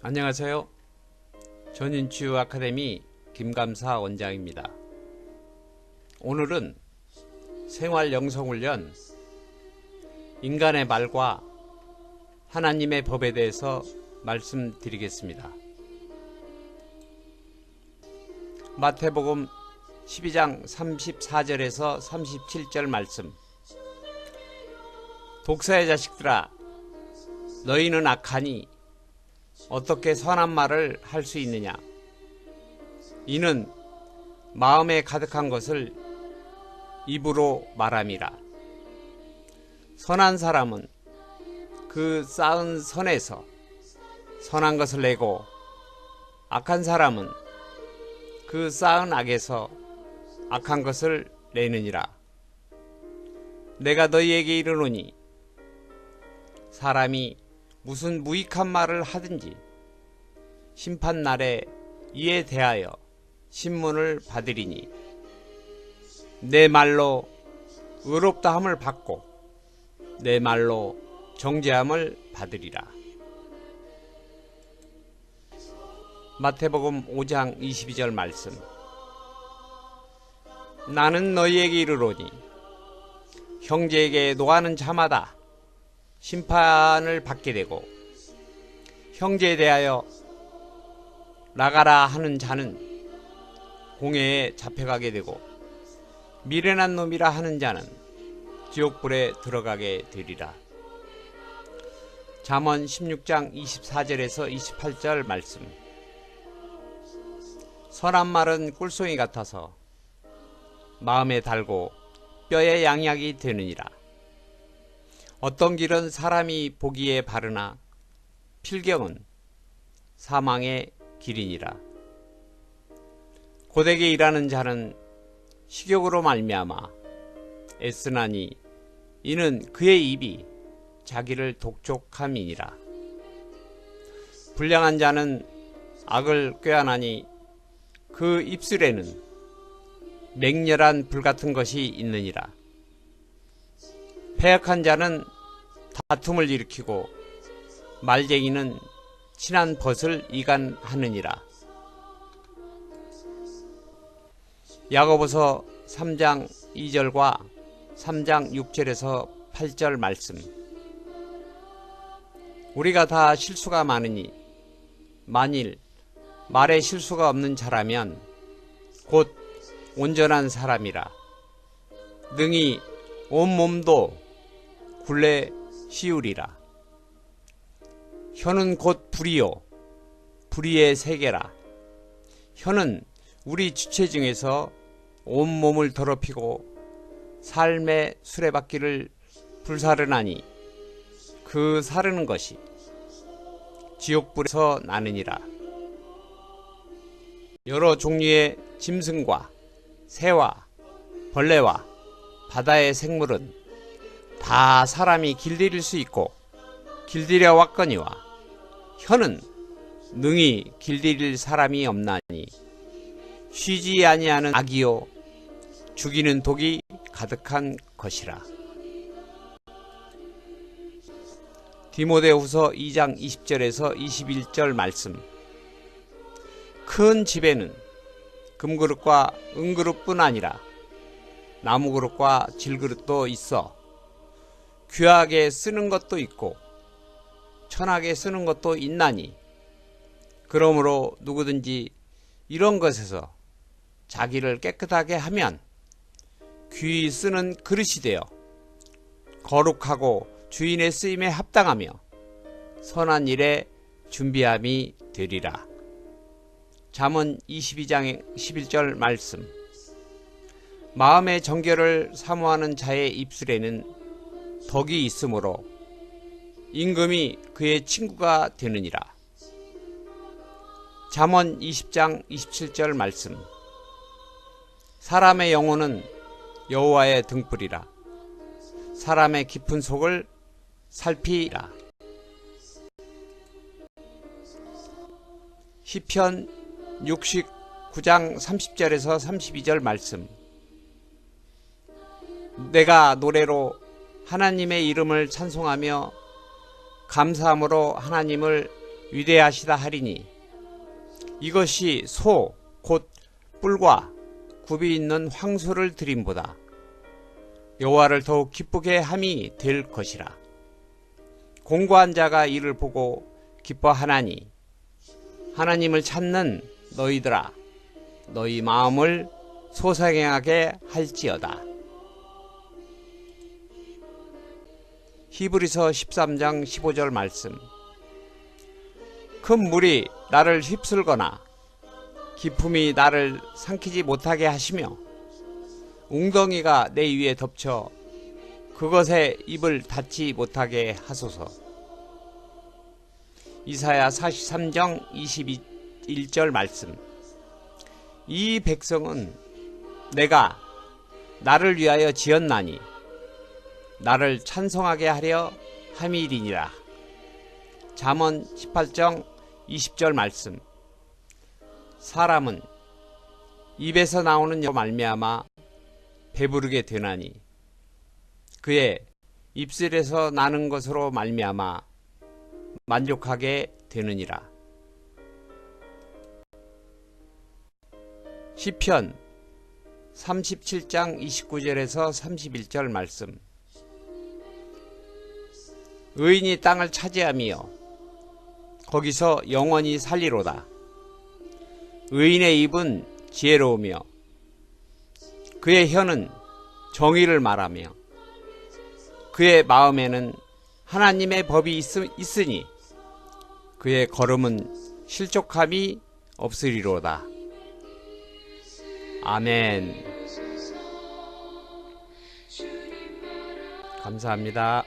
안녕하세요. 전인치유 아카데미 김감사 원장입니다. 오늘은 생활 영성훈련 인간의 말과 하나님의 법에 대해서 말씀드리겠습니다. 마태복음 12장 34절에서 37절 말씀 독사의 자식들아 너희는 악하니 어떻게 선한 말을 할 수 있느냐? 이는 마음에 가득한 것을 입으로 말함이라. 선한 사람은 그 쌓은 선에서 선한 것을 내고 악한 사람은 그 쌓은 악에서 악한 것을 내느니라. 내가 너희에게 이르노니 사람이 무슨 무익한 말을 하든지 심판날에 이에 대하여 신문을 받으리니 내 말로 의롭다함을 받고 내 말로 정죄함을 받으리라. 마태복음 5장 22절 말씀 나는 너희에게 이르노니 형제에게 노하는 자마다 심판을 받게 되고 형제에 대하여 나가라 하는 자는 공회에 잡혀가게 되고 미련한 놈이라 하는 자는 지옥불에 들어가게 되리라. 잠언 16장 24절에서 28절 말씀 선한 말은 꿀송이 같아서 마음에 달고 뼈에 양약이 되느니라. 어떤 길은 사람이 보기에 바르나 필경은 사망의 길이니라. 고되게 일하는 자는 식욕으로 말미암아 애쓰나니 이는 그의 입이 자기를 독촉함이니라. 불량한 자는 악을 꾀하나니 그 입술에는 맹렬한 불 같은 것이 있느니라. 패역한 자는 다툼을 일으키고 말쟁이는 친한 벗을 이간하느니라. 야고보서 3장 2절과 3장 6절에서 8절 말씀. 우리가 다 실수가 많으니 만일 말에 실수가 없는 자라면 곧 온전한 사람이라. 능히 온 몸도 굴레 씌우리라. 혀는 곧 불이요. 불이의 세계라. 혀는 우리 주체 중에서 온 몸을 더럽히고 삶의 수레바퀴를 불사르나니 그 사르는 것이 지옥불에서 나느니라. 여러 종류의 짐승과 새와 벌레와 바다의 생물은 다 사람이 길들일 수 있고 길들여 왔거니와 혀는 능히 길들일 사람이 없나니 쉬지 아니하는 악이요 죽이는 독이 가득한 것이라. 디모데후서 2장 20절에서 21절 말씀. 큰 집에는 금그릇과 은그릇뿐 아니라 나무그릇과 질그릇도 있어 귀하게 쓰는 것도 있고 천하게 쓰는 것도 있나니 그러므로 누구든지 이런 것에서 자기를 깨끗하게 하면 귀히 쓰는 그릇이 되어 거룩하고 주인의 쓰임에 합당하며 선한 일에 준비함이 되리라. 잠언 22장 11절 말씀 마음의 정결을 사모하는 자의 입술에는 덕이 있으므로 임금이 그의 친구가 되느니라. 잠언 20장 27절 말씀. 사람의 영혼은 여호와의 등불이라. 사람의 깊은 속을 살피라. 시편 69장 30절에서 32절 말씀. 내가 노래로 하나님의 이름을 찬송하며 감사함으로 하나님을 위대하시다 하리니 이것이 소 곧 뿔과 굽이 있는 황소를 드림보다 여호와를 더욱 기쁘게 함이 될 것이라. 공고한 자가 이를 보고 기뻐하나니 하나님을 찾는 너희들아 너희 마음을 소상하게 할지어다 히브리서 13장 15절 말씀 큰 물이 나를 휩쓸거나 기품이 나를 삼키지 못하게 하시며 웅덩이가 내 위에 덮쳐 그것에 입을 닫지 못하게 하소서. 이사야 43장 21절 말씀. 이 백성은 내가 나를 위하여 지었나니 나를 찬송하게 하려 함이리니라. 잠언 18장 20절 말씀. 사람은 입에서 나오는 여 말미암아 배부르게 되나니 그의 입술에서 나는 것으로 말미암아 만족하게 되느니라. 시편 37장 29절에서 31절 말씀 의인이 땅을 차지하며 거기서 영원히 살리로다. 의인의 입은 지혜로우며 그의 혀는 정의를 말하며 그의 마음에는 하나님의 법이 있, 으니 그의 걸음은 실족함이 없으리로다. 아멘. 감사합니다.